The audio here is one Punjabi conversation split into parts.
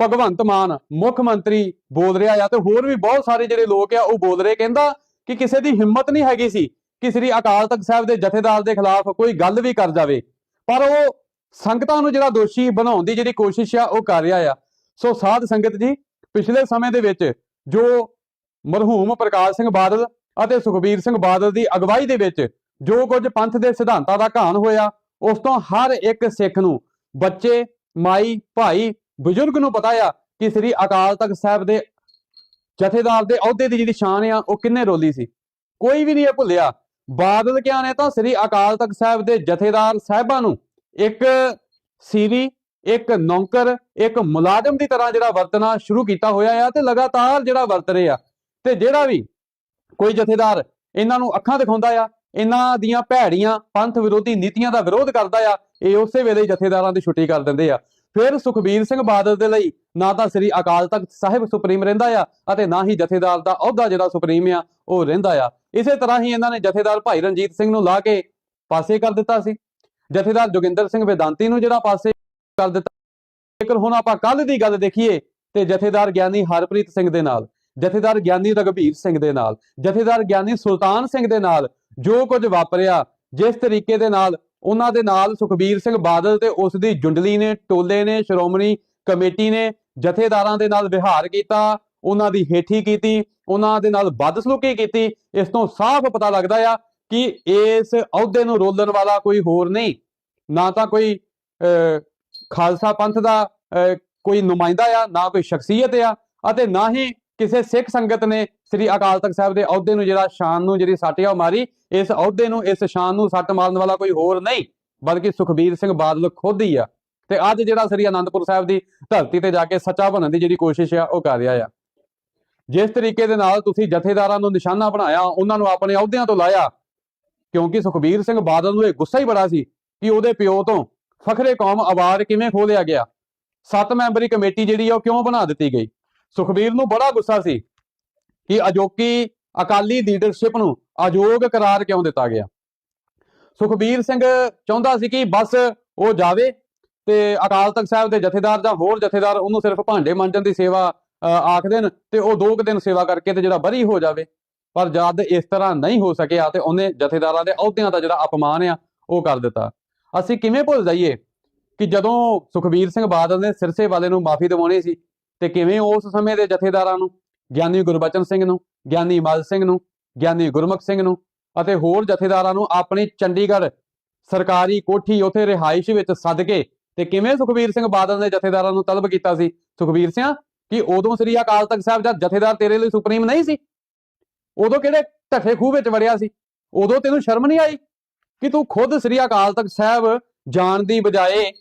ਭਗਵੰਤ ਮਾਨ ਮੁੱਖ ਮੰਤਰੀ ਬੋਲ ਰਿਹਾ ਆ ਤੇ ਹੋਰ ਵੀ ਬਹੁਤ ਸਾਰੇ ਜਿਹੜੇ ਲੋਕ ਆ ਉਹ ਬੋਲ ਰਹੇ ਕਹਿੰਦਾ ਕਿ ਕਿਸੇ ਦੀ ਹਿੰਮਤ ਨਹੀਂ ਹੈਗੀ ਸੀ ਕਿ ਸ੍ਰੀ ਅਕਾਲ ਤਖਤ ਸਾਹਿਬ ਦੇ ਜਥੇਦਾਰ ਦੇ ਖਿਲਾਫ ਕੋਈ ਗੱਲ ਵੀ ਕਰ ਜਾਵੇ। ਪਰ ਉਹ ਸੰਗਤਾਂ ਨੂੰ ਜਿਹੜਾ ਦੋਸ਼ੀ ਬਣਾਉਣ ਦੀ ਜਿਹੜੀ ਕੋਸ਼ਿਸ਼ ਆ ਉਹ ਕਰ ਰਿਹਾ ਆ। ਸੋ ਸਾਧ ਸੰਗਤ ਜੀ, ਪਿਛਲੇ ਸਮੇਂ ਦੇ ਵਿੱਚ ਜੋ ਮਰਹੂਮ ਪ੍ਰਕਾਸ਼ ਸਿੰਘ ਬਾਦਲ ਅਤੇ ਸੁਖਬੀਰ ਸਿੰਘ ਬਾਦਲ ਦੀ ਅਗਵਾਈ ਦੇ ਵਿੱਚ ਜੋ ਕੁਝ ਪੰਥ ਦੇ ਸਿਧਾਂਤਾਂ ਦਾ ਘਾਣ ਹੋਇਆ, ਉਸ ਤੋਂ ਹਰ ਇੱਕ ਸਿੱਖ ਨੂੰ ਬੱਚੇ, ਮਾਈ, ਭਾਈ ਬਜ਼ੁਰਗ ਨੂੰ ਪਤਾ ਆ ਕਿ ਸ੍ਰੀ ਅਕਾਲ ਤਖਤ ਸਾਹਿਬ ਦੇ ਜਥੇਦਾਰ ਦੇ ਅਹੁਦੇ ਦੀ ਜਿਹੜੀ ਸ਼ਾਨ ਆ, ਉਹ ਕਿੰਨੇ ਰੋਲੀ ਸੀ? ਕੋਈ ਵੀ ਨਹੀਂ ਇਹ ਭੁੱਲਿਆ। ਬਾਦਲ ਕਿਆ ਨੇ ਤਾਂ ਸ੍ਰੀ ਅਕਾਲ ਤਖਤ ਸਾਹਿਬ ਦੇ ਜਥੇਦਾਰ ਸਾਹਿਬਾਂ ਨੂੰ ਇੱਕ ਸੀਰੀ ਇੱਕ ਨੌਕਰ, ਇੱਕ ਮੁਲਾਜ਼ਮ ਦੀ ਤਰ੍ਹਾਂ ਜਿਹੜਾ ਵਰਤਣਾ ਸ਼ੁਰੂ ਕੀਤਾ ਹੋਇਆ ਆ ਤੇ ਲਗਾਤਾਰ ਜਿਹੜਾ ਵਰਤ ਰਹੇ ਆ। ਤੇ ਜਿਹੜਾ ਵੀ ਕੋਈ ਜਥੇਦਾਰ ਇਹਨਾਂ ਨੂੰ ਅੱਖਾਂ ਦਿਖਾਉਂਦਾ ਆ, ਇਹਨਾਂ ਦੀਆਂ ਭੈੜੀਆਂ ਪੰਥ ਵਿਰੋਧੀ ਨੀਤੀਆਂ ਦਾ ਵਿਰੋਧ ਕਰਦਾ ਆ, ਇਹ ਉਸੇ ਵੇਲੇ ਜਥੇਦਾਰਾਂ ਦੀ ਛੁੱਟੀ ਕਰ ਦਿੰਦੇ ਆ। ਫਿਰ ਸੁਖਬੀਰ ਸਿੰਘ ਬਾਦਲ ਦੇ ਲਈ ਨਾ ਤਾਂ ਸ੍ਰੀ ਅਕਾਲ ਤਖਤ ਸਾਹਿਬ ਸੁਪਰੀਮ ਰਹਿੰਦਾ ਆ ਅਤੇ ਨਾ ਹੀ ਜਥੇਦਾਰ ਦਾ ਅਹੁਦਾ ਜਿਹੜਾ ਸੁਪਰੀਮ ਆ, ਉਹ ਰਹਿੰਦਾ ਆ। ਇਸੇ ਤਰ੍ਹਾਂ ਹੀ ਇਹਨਾਂ ਨੇ ਜਥੇਦਾਰ ਭਾਈ ਰਣਜੀਤ ਸਿੰਘ ਨੂੰ ਲਾ ਕੇ ਪਾਸੇ ਕਰ ਦਿੱਤਾ ਸੀ। ਜਥੇਦਾਰ ਜੋਗਿੰਦਰ ਸਿੰਘ ਵੇਦਾਂਤੀ ਨੂੰ ਜਿਹੜਾ ਪਾਸੇ ਕਰ ਦਿੱਤਾ। ਜੇਕਰ ਹੁਣ ਆਪਾਂ ਕੱਲ ਦੀ ਗੱਲ ਦੇਖੀਏ ਤੇ ਜਥੇਦਾਰ ਗਿਆਨੀ ਹਰਪ੍ਰੀਤ ਸਿੰਘ ਦੇ ਨਾਲ, ਜਥੇਦਾਰ ਗਿਆਨੀ ਰਗਵੀਰ ਸਿੰਘ ਦੇ ਨਾਲ, ਜਥੇਦਾਰ ਗਿਆਨੀ ਸੁਲਤਾਨ ਸਿੰਘ ਦੇ ਨਾਲ ਜੋ ਕੁਝ ਵਾਪਰਿਆ, ਜਿਸ ਤਰੀਕੇ ਦੇ ਨਾਲ ਉਹਨਾਂ ਦੇ ਨਾਲ ਸੁਖਬੀਰ ਸਿੰਘ ਬਾਦਲ ਤੇ ਉਸ ਦੀ ਜੁੰਡਲੀ ਨੇ ਟੋਲੇ ਨੇ ਸ਼੍ਰੋਮਣੀ ਕਮੇਟੀ ਨੇ ਜਥੇਦਾਰਾਂ ਦੇ ਨਾਲ ਵਿਹਾਰ ਕੀਤਾ ਉਹਨਾਂ ਦੀ ਹੇਠੀ ਕੀਤੀ ਉਹਨਾਂ ਦੇ ਨਾਲ ਬਦਸਲੂਕੀ ਕੀਤੀ। ਇਸ ਤੋਂ ਸਾਫ਼ ਪਤਾ ਲੱਗਦਾ ਆ ਕਿ ਇਸ ਅਹੁਦੇ ਨੂੰ ਰੋਲਣ ਵਾਲਾ ਕੋਈ ਹੋਰ ਨਹੀਂ। ਨਾ ਤਾਂ ਕੋਈ ਅਹ, ਖਾਲਸਾ ਪੰਥ ਦਾ ਅਹ, ਕੋਈ ਨੁਮਾਇੰਦਾ ਆ ਨਾ ਕੋਈ ਸ਼ਖਸੀਅਤ ਆ ਅਤੇ ਨਾ ਹੀ ਕਿਸੇ ਸਿੱਖ ਸੰਗਤ ਨੇ ਸ੍ਰੀ ਅਕਾਲ ਤਖਤ ਸਾਹਿਬ ਦੇ ਅਹੁਦੇ ਨੂੰ ਜਿਹੜਾ ਸ਼ਾਨ ਨੂੰ, ਜਿਹੜੀ ਸੱਟ ਆ ਉਹ ਮਾਰੀ। ਇਸ ਅਹੁਦੇ ਨੂੰ, ਇਸ ਸ਼ਾਨ ਨੂੰ ਸੱਟ ਮਾਰਨ ਵਾਲਾ ਕੋਈ ਹੋਰ ਨਹੀਂ, ਬਲਕਿ ਸੁਖਬੀਰ ਸਿੰਘ ਬਾਦਲ ਖੁਦ ਹੀ ਆ। ਤੇ ਅੱਜ ਜਿਹੜਾ ਸ੍ਰੀ ਅਨੰਦਪੁਰ ਸਾਹਿਬ ਦੀ ਧਰਤੀ ਤੇ ਜਾ ਕੇ ਸੱਚਾ ਬਣਨ ਦੀ ਜਿਹੜੀ ਕੋਸ਼ਿਸ਼ ਆ, ਉਹ ਕਰ ਰਿਹਾ ਆ। ਜਿਸ ਤਰੀਕੇ ਦੇ ਨਾਲ ਤੁਸੀਂ ਜਥੇਦਾਰਾਂ ਨੂੰ ਨਿਸ਼ਾਨਾ ਬਣਾਇਆ, ਉਹਨਾਂ ਨੂੰ ਆਪਣੇ ਅਹੁਦਿਆਂ ਤੋਂ ਲਾਇਆ, ਕਿਉਂਕਿ ਸੁਖਬੀਰ ਸਿੰਘ ਬਾਦਲ ਨੂੰ ਇਹ ਗੁੱਸਾ ਹੀ ਬੜਾ ਸੀ ਕਿ ਉਹਦੇ ਪਿਓ ਤੋਂ ਫਖਰੇ ਕੌਮ ਆਵਾਜ਼ ਕਿਵੇਂ ਖੋਲਿਆ ਗਿਆ। ਸੱਤ ਮੈਂਬਰੀ ਕਮੇਟੀ ਜਿਹੜੀ ਆ, ਉਹ ਕਿਉਂ ਬਣਾ ਦਿੱਤੀ ਗਈ? ਸੁਖਬੀਰ ਨੂੰ ਬੜਾ ਗੁੱਸਾ ਸੀ ਕਿ ਅਜੋਕੀ ਅਕਾਲੀ ਲੀਡਰਸ਼ਿਪ ਨੂੰ ਅਯੋਗ ਕਰਾਰ ਕਿਉਂ ਦਿੱਤਾ ਗਿਆ? ਸੁਖਬੀਰ ਸਿੰਘ ਚਾਹੁੰਦਾ ਸੀ ਕਿ ਬਸ ਉਹ ਜਾਵੇ ਤੇ ਅਕਾਲ ਤਖਤ ਸਾਹਿਬ ਦੇ ਜਥੇਦਾਰ ਜਾਂ ਹੋਰ ਜਥੇਦਾਰ ਉਹਨੂੰ ਸਿਰਫ ਭਾਂਡੇ ਮਾਂਜਣ ਦੀ ਸੇਵਾ ਅ, ਆਖ ਦੇਣ ਤੇ ਉਹ ਦੋ ਕੁ ਦਿਨ ਸੇਵਾ ਕਰਕੇ ਤੇ ਜਿਹੜਾ ਬਰੀ ਹੋ ਜਾਵੇ। ਪਰ ਜਦ ਇਸ ਤਰ੍ਹਾਂ ਨਹੀਂ ਹੋ ਸਕਿਆ ਤੇ ਉਹਨੇ ਜਥੇਦਾਰਾਂ ਦੇ ਅਹੁਦਿਆਂ ਦਾ ਜਿਹੜਾ ਅਪਮਾਨ ਆ ਉਹ ਕਰ ਦਿੱਤਾ। ਅਸੀਂ ਕਿਵੇਂ ਭੁੱਲ ਜਾਈਏ ਕਿ ਜਦੋਂ ਸੁਖਬੀਰ ਸਿੰਘ ਬਾਦਲ ਨੇ ਸਿਰਸੇ ਵਾਲੇ ਨੂੰ ਮਾਫੀ ਦਿਵਾਉਣੀ ਸੀ ਤੇ ਕਿਵੇਂ ਉਸ ਸਮੇਂ ਦੇ ਜਥੇਦਾਰਾਂ ਨੂੰ? ਗਿਆਨੀ ਗੁਰਬਚਨ ਸਿੰਘ ਨੂੰ, ਗਿਆਨੀ ਮਲ ਸਿੰਘ ਨੂੰ, ਗਿਆਨੀ ਗੁਰਮੁਖ ਸਿੰਘ ਨੂੰ ਅਤੇ ਹੋਰ ਜਥੇਦਾਰਾਂ ਨੂੰ ਆਪਣੀ ਚੰਡੀਗੜ੍ਹ ਸਰਕਾਰੀ ਕੋਠੀ ਉਥੇ ਰਿਹਾਇਸ਼ ਵਿੱਚ ਸੱਦ ਕੇ ਤੇ ਕਿਵੇਂ ਸੁਖਬੀਰ ਸਿੰਘ ਬਾਦਲ ਨੇ ਜਥੇਦਾਰਾਂ ਨੂੰ ਤਲਬ ਕੀਤਾ ਸੀ? ਸੁਖਬੀਰ ਸਿੰਘ ਕਿ ਉਦੋਂ ਸ੍ਰੀ ਅਕਾਲ ਤਖਤ ਸਾਹਿਬ ਦਾ ਜਥੇਦਾਰ ਤੇਰੇ ਲਈ ਸੁਪਰੀਮ ਨਹੀਂ ਸੀ? ਉਦੋਂ ਕਿਹੜੇ ਢੱਠੇ ਖੂਹ ਵਿੱਚ ਵੜਿਆ ਸੀ? ਉਦੋਂ ਤੈਨੂੰ ਸ਼ਰਮ ਨਹੀਂ ਆਈ? ਕਿ ਤੂੰ ਖੁਦ ਸ੍ਰੀ ਅਕਾਲ ਤਖਤ ਸਾਹਿਬ ਜਾਣ ਦੀ ਬਜਾਏ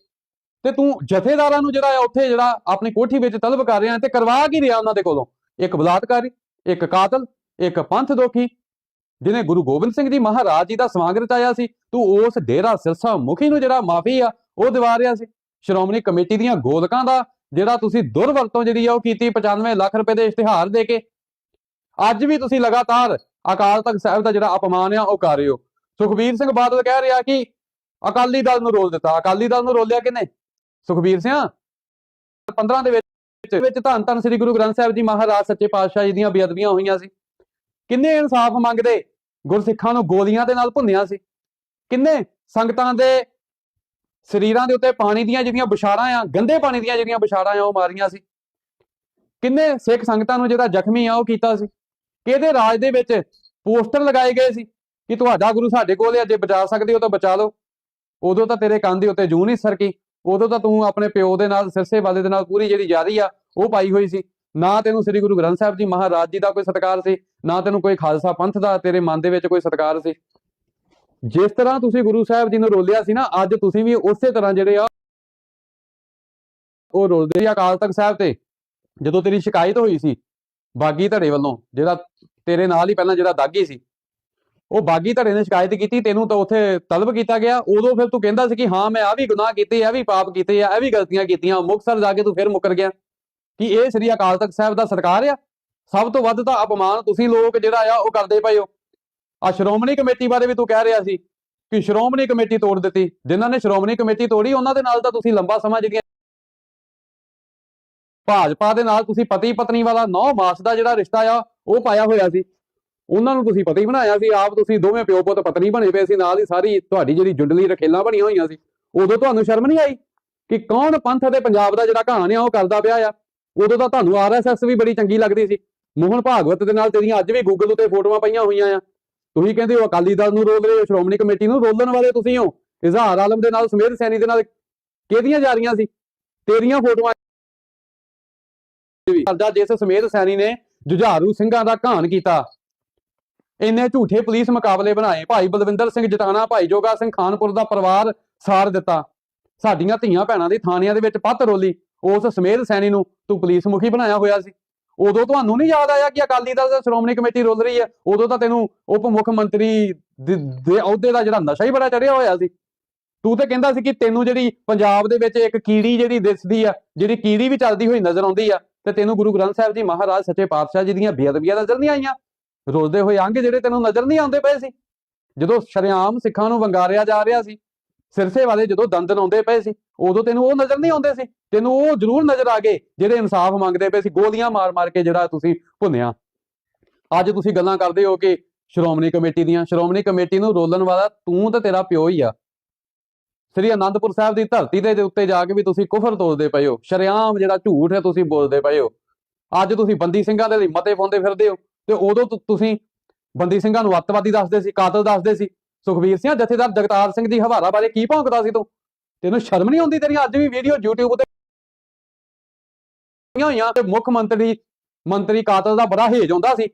ਤੇ ਤੂੰ ਜਥੇਦਾਰਾਂ ਨੂੰ ਜਿਹੜਾ ਹੈ ਉੱਥੇ ਜਿਹੜਾ ਆਪਣੀ ਕੋਠੀ ਵਿੱਚ ਤਲਬ ਕਰ ਰਿਹਾ ਤੇ ਕਰਵਾ ਕੀ ਰਿਹਾ ਉਹਨਾਂ ਦੇ ਕੋਲੋਂ? ਇੱਕ ਬਲਾਤਕਾਰੀ, ਇੱਕ ਕਾਤਲ, ਇੱਕ ਪੰਥ ਦੋਖੀ, ਜਿਹਨੇ ਗੁਰੂ ਗੋਬਿੰਦ ਸਿੰਘ ਜੀ ਮਹਾਰਾਜ ਜੀ ਦਾ ਸਵਾਗਤ ਰਚਾਇਆ ਸੀ। ਤੂੰ ਉਸ ਡੇਰਾ ਸਿਰਸਾ ਮੁਖੀ ਨੂੰ ਜਿਹੜਾ ਮਾਫੀ ਆ, ਉਹ ਦਿਵਾ ਰਿਹਾ ਸੀ। ਸ਼੍ਰੋਮਣੀ ਕਮੇਟੀ ਦੀਆਂ ਗੋਲਕਾਂ ਦਾ ਜਿਹੜਾ ਤੁਸੀਂ ਦੁਰਵਰਤੋਂ ਜਿਹੜੀ ਆ ਉਹ ਕੀਤੀ 95 ਲੱਖ ਰੁਪਏ ਦੇ ਇਸ਼ਤਿਹਾਰ ਦੇ ਕੇ। ਅੱਜ ਵੀ ਤੁਸੀਂ ਲਗਾਤਾਰ ਅਕਾਲ ਤਖਤ ਸਾਹਿਬ ਦਾ ਜਿਹੜਾ ਅਪਮਾਨ ਆ, ਉਹ ਕਰ ਰਹੇ ਹੋ। ਸੁਖਬੀਰ ਸਿੰਘ ਬਾਦਲ ਕਹਿ ਰਿਹਾ ਕਿ ਅਕਾਲੀ ਦਲ ਨੂੰ ਰੋਲ ਦਿੱਤਾ। ਅਕਾਲੀ ਦਲ ਨੂੰ ਰੋਲਿਆ ਕਿਨੇ ਸੁਖਬੀਰ ਸਿੰਘ 15 ਦੇ ਵਿੱਚ ਵਿੱਚ ਧੰਨ ਧੰਨ ਸ੍ਰੀ ਗੁਰੂ ਗ੍ਰੰਥ ਸਾਹਿਬ ਜੀ ਮਹਾਰਾਜ ਸੱਚੇ ਪਾਤਸ਼ਾਹ ਜੀ ਦੀਆਂ ਬੇਅਦਬੀਆਂ ਹੋਈਆਂ ਸੀ। ਕਿੰਨੇ ਇਨਸਾਫ ਮੰਗਦੇ, ਗੁਰਸਿੱਖਾਂ ਨੂੰ ਗੋਲੀਆਂ ਦੇ ਨਾਲ ਭੁੰਨਿਆ ਸੀ। ਕਿੰਨੇ ਸੰਗਤਾਂ ਦੇ ਸਰੀਰਾਂ ਦੇ ਉੱਤੇ ਪਾਣੀ ਦੀਆਂ ਜਿਹੜੀਆਂ ਬਿਸ਼ਾਰਾਂ ਆ, ਗੰਦੇ ਪਾਣੀ ਦੀਆਂ ਜਿਹੜੀਆਂ ਬਿਸ਼ਾਰਾਂ ਆ, ਉਹ ਮਾਰੀਆਂ ਸੀ। ਕਿੰਨੇ ਸਿੱਖ ਸੰਗਤਾਂ ਨੂੰ ਜਿਹੜਾ ਜ਼ਖਮੀ ਆ, ਉਹ ਕੀਤਾ ਸੀ। ਕਿਹਦੇ ਰਾਜ ਦੇ ਵਿੱਚ ਪੋਸਟਰ ਲਗਾਏ ਗਏ ਸੀ ਕਿ ਤੁਹਾਡਾ ਗੁਰੂ ਸਾਡੇ ਕੋਲ ਹੈ ਜੇ ਬਚਾ ਸਕਦੇ ਹੋ ਤਾਂ ਬਚਾ ਲਓ। ਉਦੋਂ ਤਾਂ ਤੇਰੇ ਕੰਨ ਦੇ ਉੱਤੇ ਜੂੰ ਨਹੀਂ ਸਰਕੀ। ਉਦੋਂ ਤਾਂ ਤੂੰ ਆਪਣੇ ਪਿਓ ਦੇ ਨਾਲ, ਸਿਰਸੇ ਵਾਲੇ ਦੇ ਨਾਲ ਪੂਰੀ ਜਿਹੜੀ ਯਾਰੀ ਆ, ਉਹ ਪਾਈ ਹੋਈ ਸੀ। ਨਾ ਤੈਨੂੰ ਸ੍ਰੀ ਗੁਰੂ ਗ੍ਰੰਥ ਸਾਹਿਬ ਜੀ ਮਹਾਰਾਜ ਜੀ ਦਾ ਕੋਈ ਸਤਿਕਾਰ ਸੀ, ਨਾ ਤੈਨੂੰ ਕੋਈ ਖਾਲਸਾ ਪੰਥ ਦਾ ਤੇਰੇ ਮਨ ਦੇ ਵਿੱਚ ਕੋਈ ਸਤਿਕਾਰ ਸੀ। ਜਿਸ ਤਰ੍ਹਾਂ ਤੁਸੀਂ ਗੁਰੂ ਸਾਹਿਬ ਜੀ ਨੂੰ ਰੋਲਿਆ ਸੀ ਨਾ, ਅੱਜ ਤੁਸੀਂ ਵੀ ਉਸੇ ਤਰ੍ਹਾਂ ਜਿਹੜੇ ਆ, ਉਹ ਰੋਲਦੇ ਆ ਅਕਾਲ ਤਖਤ ਸਾਹਿਬ ਤੇ, ਜਦੋਂ ਤੇਰੀ ਸ਼ਿਕਾਇਤ ਹੋਈ ਸੀ ਬਾਗੀ ਧੜੇ ਵੱਲੋਂ, ਜਿਹੜਾ ਤੇਰੇ ਨਾਲ ਹੀ ਪਹਿਲਾਂ ਜਿਹੜਾ ਦਾਗੀ ਸੀ। ਉਹ ਬਾਗੀ ਧੜੇ ਨੇ ਸ਼ਿਕਾਇਤ ਕੀਤੀ, ਤੈਨੂੰ ਤਾਂ ਉੱਥੇ ਤਲਬ ਕੀਤਾ ਗਿਆ। ਉਦੋਂ ਫਿਰ ਤੂੰ ਕਹਿੰਦਾ ਸੀ ਕਿ ਹਾਂ, ਮੈਂ ਆ ਵੀ ਗੁਨਾਹ ਕੀਤੇ ਆ ਵੀ ਪਾਪ ਕੀਤੇ ਆ ਇਹ ਵੀ ਗਲਤੀਆਂ ਕੀਤੀਆਂ। ਮੁਕਤਸਰ ਜਾ ਕੇ ਤੂੰ ਫਿਰ ਮੁਕਰ ਗਿਆ। ਕਿ ਇਹ ਸ੍ਰੀ ਅਕਾਲ ਤਖਤ ਸਾਹਿਬ ਦਾ ਸਰਕਾਰ ਆ? ਸਭ ਤੋਂ ਵੱਧ ਤਾਂ ਅਪਮਾਨ ਤੁਸੀਂ ਲੋਕ ਜਿਹੜਾ ਆ, ਉਹ ਕਰਦੇ ਪਏ ਹੋ। ਆ ਸ਼੍ਰੋਮਣੀ ਕਮੇਟੀ ਬਾਰੇ ਵੀ ਤੂੰ ਕਹਿ ਰਿਹਾ ਸੀ ਕਿ ਸ਼੍ਰੋਮਣੀ ਕਮੇਟੀ ਤੋੜ ਦਿੱਤੀ। ਜਿਨ੍ਹਾਂ ਨੇ ਸ਼੍ਰੋਮਣੀ ਕਮੇਟੀ ਤੋੜੀ, ਉਹਨਾਂ ਦੇ ਨਾਲ ਤਾਂ ਤੁਸੀਂ ਲੰਬਾ ਸਮਾਂ ਜਿਹੜੀਆਂ ਭਾਜਪਾ ਦੇ ਨਾਲ ਤੁਸੀਂ ਪਤੀ ਪਤਨੀ ਵਾਲਾ ਨੌ ਮਾਸ ਦਾ ਜਿਹੜਾ ਰਿਸ਼ਤਾ ਆ, ਉਹ ਪਾਇਆ ਹੋਇਆ ਸੀ। ਉਹਨਾਂ ਨੂੰ ਤੁਸੀਂ ਪਤਾ ਹੀ ਬਣਾਇਆ ਸੀ, ਆਪ ਤੁਸੀਂ ਦੋਵੇਂ ਪਿਓ ਪੁੱਤ ਪਤਨੀ ਬਣੇ ਪਏ ਸੀ, ਨਾਲ ਹੀ ਸਾਰੀ ਤੁਹਾਡੀ ਜਿਹੜੀ ਜੁੰਡਲੀ ਰਖੇਲਾਂ ਬਣੀਆਂ ਹੋਈਆਂ ਸੀ, ਉਦੋਂ ਤੁਹਾਨੂੰ ਸ਼ਰਮ ਨਹੀਂ ਆਈ ਕਿ ਕੌਣ ਪੰਥ ਅਤੇ ਪੰਜਾਬ ਦਾ ਜਿਹੜਾ ਕਹਾਣੀ ਆ, ਉਹ ਕਰਦਾ ਪਿਆ ਆ? ਉਦੋਂ ਤਾਂ ਤੁਹਾਨੂੰ ਆਰਐਸਐਸ ਵੀ ਬੜੀ ਚੰਗੀ ਲੱਗਦੀ ਸੀ। ਮੋਹਨ ਭਾਗਵਤ ਦੇ ਨਾਲ ਤੇਰੀਆਂ ਅੱਜ ਵੀ ਗੂਗਲ ਉੱਤੇ ਫੋਟੋਆਂ ਪਈਆਂ ਹੋਈਆਂ ਆ। ਤੁਸੀਂ ਕਹਿੰਦੇ ਹੋ ਅਕਾਲੀ ਦਲ ਨੂੰ ਰੋਲ ਰਹੇ ਹੋ, ਸ਼੍ਰੋਮਣੀ ਕਮੇਟੀ ਨੂੰ ਰੋਲਣ ਵਾਲੇ ਤੁਸੀਂ ਹੋ। ਇਜ਼ਹਾਰ ਆਲਮ ਦੇ ਨਾਲ ਸਮੇਤ ਸੈਣੀ ਦੇ ਨਾਲ ਕਿਹਦੀਆਂ ਜਾ ਰਹੀਆਂ ਸੀ? ਤੇਰੀਆਂ ਫੋਟੋਆਂ ਕਰਦਾ ਜਿਸ ਸਮੇਤ ਸੈਣੀ ਨੇ ਜੁਝਾਰੂ ਸਿੰਘਾਂ ਦਾ ਘਾਣ ਕੀਤਾ ਇੰਨੇ ਝੂਠੇ ਪੁਲਿਸ ਮੁਕਾਬਲੇ ਬਣਾਏ। ਭਾਈ ਬਲਵਿੰਦਰ ਸਿੰਘ ਜਟਾਣਾ, ਭਾਈ ਜੋਗਾ ਸਿੰਘ ਖਾਨਪੁਰ ਦਾ ਪਰਿਵਾਰ ਸਾਰ ਦਿੱਤਾ। ਸਾਡੀਆਂ ਧੀਆਂ ਭੈਣਾਂ ਦੀ ਥਾਣਿਆਂ ਦੇ ਵਿੱਚ ਪੱਤ ਰੋਲੀ। ਉਸ ਸਮੇਧ ਸੈਣੀ ਨੂੰ ਤੂੰ ਪੁਲਿਸ ਮੁਖੀ ਬਣਾਇਆ ਹੋਇਆ ਸੀ। ਉਦੋਂ ਤੁਹਾਨੂੰ ਨਹੀਂ ਯਾਦ ਆਇਆ ਕਿ ਅਕਾਲੀ ਦਲ ਦਾ ਸ਼੍ਰੋਮਣੀ ਕਮੇਟੀ ਰੋਲ ਰਹੀ ਹੈ? ਉਦੋਂ ਤਾਂ ਤੈਨੂੰ ਉਪ ਮੁੱਖ ਮੰਤਰੀ ਦੇ ਅਹੁਦੇ ਦਾ ਜਿਹੜਾ ਨਸ਼ਾ ਹੀ ਬੜਾ ਚੜਿਆ ਹੋਇਆ ਸੀ। ਤੂੰ ਤੇ ਕਹਿੰਦਾ ਸੀ ਕਿ ਤੈਨੂੰ ਜਿਹੜੀ ਪੰਜਾਬ ਦੇ ਵਿੱਚ ਇੱਕ ਕੀੜੀ ਜਿਹੜੀ ਦਿਸਦੀ ਆ, ਜਿਹੜੀ ਕੀੜੀ ਵੀ ਚੱਲਦੀ ਹੋਈ ਨਜ਼ਰ ਆਉਂਦੀ ਆ, ਤੇ ਤੈਨੂੰ ਗੁਰੂ ਗ੍ਰੰਥ ਸਾਹਿਬ ਜੀ ਮਹਾਰਾਜ ਸੱਚੇ ਪਾਤਸ਼ਾਹ ਜੀ ਦੀਆਂ ਬੇਅਦਬੀਆਂ ਨਜ਼ਰ ਨਹੀਂ ਆਈਆਂ? ਰੋਜ਼ਦੇ ਹੋਏ ਅੰਗ ਜਿਹੜੇ ਤੈਨੂੰ ਨਜ਼ਰ ਨਹੀਂ ਆਉਂਦੇ ਪਏ ਸੀ। ਜਦੋਂ ਸ਼ਰੇਆਮ ਸਿੱਖਾਂ ਨੂੰ ਵੰਗਾਰਿਆ ਜਾ ਰਿਹਾ ਸੀ, ਸਿਰਸੇ ਵਾਲੇ ਜਦੋਂ ਦੰਦ ਲਾਉਂਦੇ ਪਏ ਸੀ, ਉਦੋਂ ਤੈਨੂੰ ਉਹ ਨਜ਼ਰ ਨਹੀਂ ਆਉਂਦੇ ਸੀ। ਤੈਨੂੰ ਉਹ ਜ਼ਰੂਰ ਨਜ਼ਰ ਆ ਗਏ, ਜਿਹੜੇ ਇਨਸਾਫ ਮੰਗਦੇ ਪਏ ਸੀ, ਗੋਲੀਆਂ ਮਾਰ-ਮਾਰ ਕੇ ਜਿਹੜਾ ਤੁਸੀਂ ਭੁੰਨਿਆ। ਅੱਜ ਤੁਸੀਂ ਗੱਲਾਂ ਕਰਦੇ ਹੋ ਕਿ ਸ਼੍ਰੋਮਣੀ ਕਮੇਟੀ ਦੀਆਂ, ਸ਼੍ਰੋਮਣੀ ਕਮੇਟੀ ਨੂੰ ਰੋਲਣ ਵਾਲਾ ਤੂੰ ਤੇ ਤੇਰਾ ਪਿਓ ਹੀ ਆ। ਸ੍ਰੀ ਅਨੰਦਪੁਰ ਸਾਹਿਬ ਦੀ ਧਰਤੀ ਦੇ ਉੱਤੇ ਜਾ ਕੇ ਵੀ ਤੁਸੀਂ ਕੁਫਰ ਤੋਲਦੇ ਪਏ ਹੋ। ਸ਼ਰੇਆਮ ਜਿਹੜਾ ਝੂਠ ਹੈ, ਤੁਸੀਂ ਬੋਲਦੇ ਪਏ ਹੋ। ਅੱਜ ਤੁਸੀਂ ਬੰਦੀ ਸਿੰਘਾਂ ਦੇ ਲਈ ਮਤੇ ਪਾਉਂਦੇ ਫਿਰਦੇ ਹੋ। ਤੇ ਉਦੋਂ ਤੁਸੀਂ ਬੰਦੀ ਸਿੰਘਾਂ ਨੂੰ ਅੱਤਵਾਦੀ ਦੱਸਦੇ ਸੀ, ਕਾਤਲ ਦੱਸਦੇ ਸੀ। ਸੁਖਵੀਰ ਸਿੰਘ, ਜਥੇਦਾਰ ਜਗਤਾਰ ਸਿੰਘ ਦੀ ਹਵਾਰਾ ਬਾਰੇ ਕੀ ਭੌਂਕਦਾ ਸੀ ਤੂੰ? ਤੈਨੂੰ ਸ਼ਰਮ ਨਹੀਂ ਆਉਂਦੀ ਤੇਰੀਆਂ ਅੱਜ ਵੀ ਵੀਡੀਓ YouTube ਤੇ ਹੋਈਆਂ ਤੇ ਮੁੱਖ ਮੰਤਰੀ ਮੰਤਰੀ ਕਾਤਲ ਦਾ ਬੜਾ ਹੇਜ ਆਉਂਦਾ ਸੀ।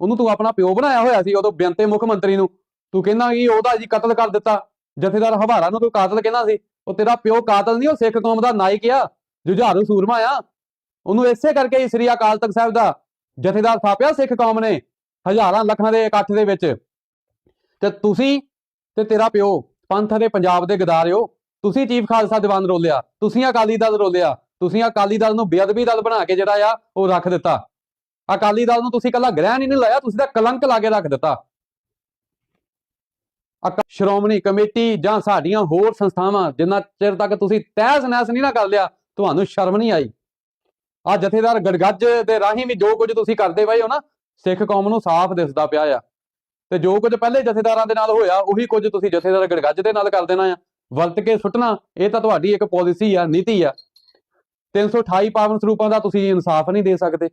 ਉਹਨੂੰ ਤੂੰ ਆਪਣਾ ਪਿਓ ਬਣਾਇਆ ਹੋਇਆ ਸੀ ਉਦੋਂ ਬੇਅੰਤੇ ਮੁੱਖ ਮੰਤਰੀ ਨੂੰ। ਤੂੰ ਕਹਿੰਦਾ ਕਿ ਉਹਦਾ ਜੀ ਕਤਲ ਕਰ ਦਿੱਤਾ। ਜਥੇਦਾਰ ਹਵਾਰਾ ਨੂੰ ਤੂੰ ਕਾਤਲ ਕਹਿੰਦਾ ਸੀ। ਉਹ ਤੇਰਾ ਪਿਓ ਕਾਤਲ ਨਹੀਂ, ਉਹ ਸਿੱਖ ਕੌਮ ਦਾ ਨਾਇਕ ਆ। ਜੁਝਾਰੂ ਸੂਰਮਾ ਆ। ਉਹਨੂੰ ਇਸੇ ਕਰਕੇ ਹੀ ਸ੍ਰੀ ਅਕਾਲ ਤਖਤ ਸਾਹਿਬ ਦਾ ਜਥੇਦਾਰ ਥਾਪਿਆ ਸਿੱਖ ਕੌਮ ਨੇ ਹਜ਼ਾਰਾਂ ਲੱਖਾਂ ਦੇ ਇਕੱਠ ਦੇ ਵਿੱਚ। ਤੇ ਤੁਸੀਂ ਤੇ ਤੇਰਾ ਪਿਓ ਪੰਥ ਦੇ ਪੰਜਾਬ ਦੇ ਗਦਾਰਿਓ ਤੁਸੀਂ ਚੀਫ ਖਾਲਸਾ ਦੀਵਾਨ ਰੋਲਿਆ, ਤੁਸੀਂ ਅਕਾਲੀ ਦਲ ਰੋਲਿਆ, ਤੁਸੀਂ ਅਕਾਲੀ ਦਲ ਨੂੰ ਬੇਅਦਬੀ ਦਲ ਬਣਾ ਕੇ ਜਿਹੜਾ ਆ ਉਹ ਰੱਖ ਦਿੱਤਾ। ਅਕਾਲੀ ਦਲ ਨੂੰ ਤੁਸੀਂ ਕੱਲਾ ਗ੍ਰਹਿਣ ਹੀ ਨਹੀਂ ਲਾਇਆ, ਤੁਸੀਂ ਤਾਂ ਕਲੰਕ ਲਾ ਕੇ ਰੱਖ ਦਿੱਤਾ। ਸ਼੍ਰੋਮਣੀ ਕਮੇਟੀ ਜਾਂ ਸਾਡੀਆਂ ਹੋਰ ਸੰਸਥਾਵਾਂ, ਜਿੰਨਾ ਚਿਰ ਤੱਕ ਤੁਸੀਂ ਤਹਿਸ ਨਹਿਸ ਨਹੀਂ ਨਾ ਕਰ ਲਿਆ, ਤੁਹਾਨੂੰ ਸ਼ਰਮ ਨਹੀਂ ਆਈ। ਆ ਜਥੇਦਾਰ ਗੜਗੱਜ ਦੇ ਰਾਹੀਂ ਵੀ ਜੋ ਕੁਝ ਤੁਸੀਂ ਕਰਦੇ ਪਏ ਹੋ ਨਾ, ਸਿੱਖ ਕੌਮ ਨੂੰ ਸਾਫ਼ ਦਿਸਦਾ ਪਿਆ ਆ। ਤੇ ਜੋ ਕੁਝ ਪਹਿਲੇ ਜਥੇਦਾਰਾਂ ਦੇ ਨਾਲ ਹੋਇਆ, ਉਹੀ ਕੁਝ ਤੁਸੀਂ ਜਥੇਦਾਰ ਗੜਗੱਜ ਦੇ ਨਾਲ ਕਰ ਦੇਣਾ ਆ। ਵਰਤ ਕੇ ਸੁੱਟਣਾ, ਇਹ ਤਾਂ ਤੁਹਾਡੀ ਇੱਕ ਪਾਲਿਸੀ ਆ, ਨੀਤੀ ਆ। 328 ਪਾਵਨ ਸਰੂਪਾਂ ਦਾ ਤੁਸੀਂ ਇਨਸਾਫ ਨਹੀਂ ਦੇ ਸਕਦੇ।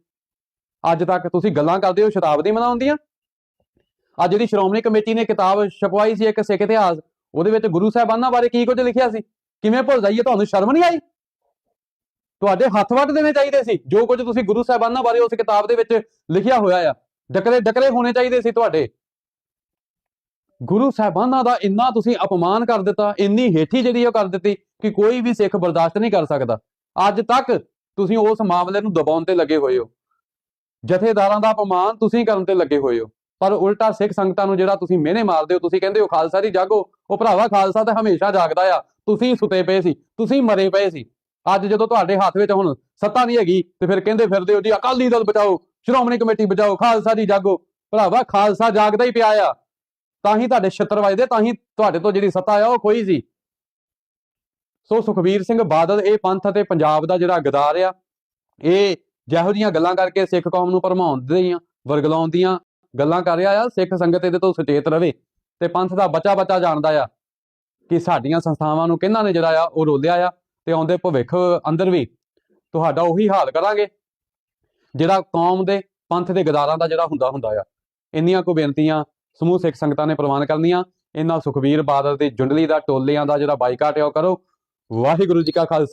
ਅੱਜ ਤੱਕ ਤੁਸੀਂ ਗੱਲਾਂ ਕਰਦੇ ਹੋ, ਸ਼ਤਾਬਦੀ ਮਨਾਉਣ ਦੀਆਂ ਆ ਜਿਹੜੀ ਸ਼੍ਰੋਮਣੀ ਕਮੇਟੀ ਨੇ ਕਿਤਾਬ ਛਪਵਾਈ ਸੀ ਇੱਕ ਸਿੱਖ ਇਤਿਹਾਸ, ਉਹਦੇ ਵਿੱਚ ਗੁਰੂ ਸਾਹਿਬਾਨਾਂ ਬਾਰੇ ਕੀ ਕੁਝ ਲਿਖਿਆ ਸੀ? ਕਿਵੇਂ ਭੁੱਲ ਜਾਈਏ, ਤੁਹਾਨੂੰ ਸ਼ਰਮ ਨਹੀਂ ਆਈ? ਤੁਹਾਡੇ ਹੱਥ ਵੱਟ ਦੇਣੇ ਚਾਹੀਦੇ ਸੀ। ਜੋ ਕੁਝ ਤੁਸੀਂ ਗੁਰੂ ਸਾਹਿਬਾਨਾਂ ਬਾਰੇ ਉਸ ਕਿਤਾਬ ਦੇ ਵਿੱਚ ਲਿਖਿਆ ਹੋਇਆ ਆ, ਡਕਰੇ ਡਕਰੇ ਹੋਣੇ ਚਾਹੀਦੇ ਸੀ ਤੁਹਾਡੇ। ਗੁਰੂ ਸਾਹਿਬਾਨਾਂ ਦਾ ਇੰਨਾ ਤੁਸੀਂ ਅਪਮਾਨ ਕਰ ਦਿੱਤਾ, ਇੰਨੀ ਹੇਠੀ ਜਿਹੜੀ ਉਹ ਕਰ ਦਿੱਤੀ ਕਿ ਕੋਈ ਵੀ ਸਿੱਖ ਬਰਦਾਸ਼ਤ ਨਹੀਂ ਕਰ ਸਕਦਾ। ਅੱਜ ਤੱਕ ਤੁਸੀਂ ਉਸ ਮਾਮਲੇ ਨੂੰ ਦਬਾਉਣ ਤੇ ਲੱਗੇ ਹੋਏ ਹੋ। ਜਥੇਦਾਰਾਂ ਦਾ ਅਪਮਾਨ ਤੁਸੀਂ ਕਰਨ ਤੇ ਲੱਗੇ ਹੋਏ ਹੋ। ਪਰ ਉਲਟਾ ਸਿੱਖ ਸੰਗਤਾਂ ਨੂੰ ਜਿਹੜਾ ਤੁਸੀਂ ਮਿਹਨੇ ਮਾਰਦੇ ਹੋ, ਤੁਸੀਂ ਕਹਿੰਦੇ ਹੋ, ਖਾਲਸਾ ਦੀ ਜਾਗੋ ਉਹ ਭਰਾਵਾ, ਖਾਲਸਾ ਤਾਂ ਹਮੇਸ਼ਾ ਜਾਗਦਾ ਆ। ਤੁਸੀਂ ਸੁਤੇ ਪਏ ਸੀ, ਤੁਸੀਂ ਮਰੇ ਪਏ ਸੀ। ਅੱਜ ਜਦੋਂ ਤੁਹਾਡੇ ਹੱਥ ਵਿੱਚ ਹੁਣ ਸੱਤਾ ਨਹੀਂ ਹੈਗੀ, ਤੇ ਫਿਰ ਕਹਿੰਦੇ ਫਿਰਦੇ ਹੋ ਜੀ, ਅਕਾਲੀ ਦਲ ਬਚਾਓ, ਸ਼੍ਰੋਮਣੀ ਕਮੇਟੀ ਬਚਾਓ, ਖਾਲਸਾ ਦੀ ਜਾਗੋ। ਭਰਾਵਾ, ਖਾਲਸਾ ਜਾਗਦਾ ਹੀ ਪਿਆ ਆ। ਤਾਂ ਹੀ ਤੁਹਾਡੇ ਛਿੱਤਰ ਵੱਜਦੇ, ਤਾਂ ਹੀ ਤੁਹਾਡੇ ਤੋਂ ਜਿਹੜੀ ਸੱਤਾ ਆ, ਉਹ ਖੋਈ ਸੀ। ਸੋ ਸੁਖਬੀਰ ਸਿੰਘ ਬਾਦਲ, ਇਹ ਪੰਥ ਅਤੇ ਪੰਜਾਬ ਦਾ ਜਿਹੜਾ ਗਦਾਰ ਆ, ਇਹ ਜਿਹੋ ਜੀਆਂ ਗੱਲਾਂ ਕਰਕੇ ਸਿੱਖ ਕੌਮ ਨੂੰ ਭਰਮਾਉਂਦੇ ਆ ਵਰਗਲਾਉਣ ਦੀਆਂ ਗੱਲਾਂ ਕਰ ਰਿਹਾ ਆ, ਸਿੱਖ ਸੰਗਤ ਇਹਦੇ ਤੋਂ ਸੁਚੇਤ ਰਵੇ ਤੇ ਪੰਥ ਦਾ ਬਚਾ ਬਚਾ ਜਾਣਦਾ ਆ ਕਿ ਸਾਡੀਆਂ ਸੰਸਥਾਵਾਂ ਨੂੰ ਕਿਹਨਾਂ ਨੇ ਜਿਹੜਾ ਆ, ਉਹ ਰੋਲਿਆ ਆ। ਤੇ ਆਉਂਦੇ ਭਵਿੱਖ ਅੰਦਰ ਵੀ। ਤੁਹਾਡਾ ਉਹੀ ਹਾਲ ਕਰਾਂਗੇ, ਜਿਹੜਾ ਕੌਮ ਦੇ ਪੰਥ ਦੇ ਗਦਾਰਾਂ ਦਾ ਜਿਹੜਾ ਹੁੰਦਾ ਹੁੰਦਾ ਆ। ਇੰਨੀਆਂ ਕੋ ਬੇਨਤੀਆਂ ਸਮੂਹ ਸਿੱਖ ਸੰਗਤਾਂ ਨੇ ਪ੍ਰਵਾਨ ਕਰਨੀਆਂ। ਇਹਨਾਂ ਸੁਖਬੀਰ ਬਾਦਲ ਤੇ ਜੁੰਡਲੀ ਦਾ ਟੋਲਿਆਂ ਦਾ ਜਿਹੜਾ ਬਾਈਕਾਟ ਹੈ ਉਹ ਕਰੋ। ਵਾਹਿਗੁਰੂ ਜੀ ਕਾ ਖਾਲਸਾ।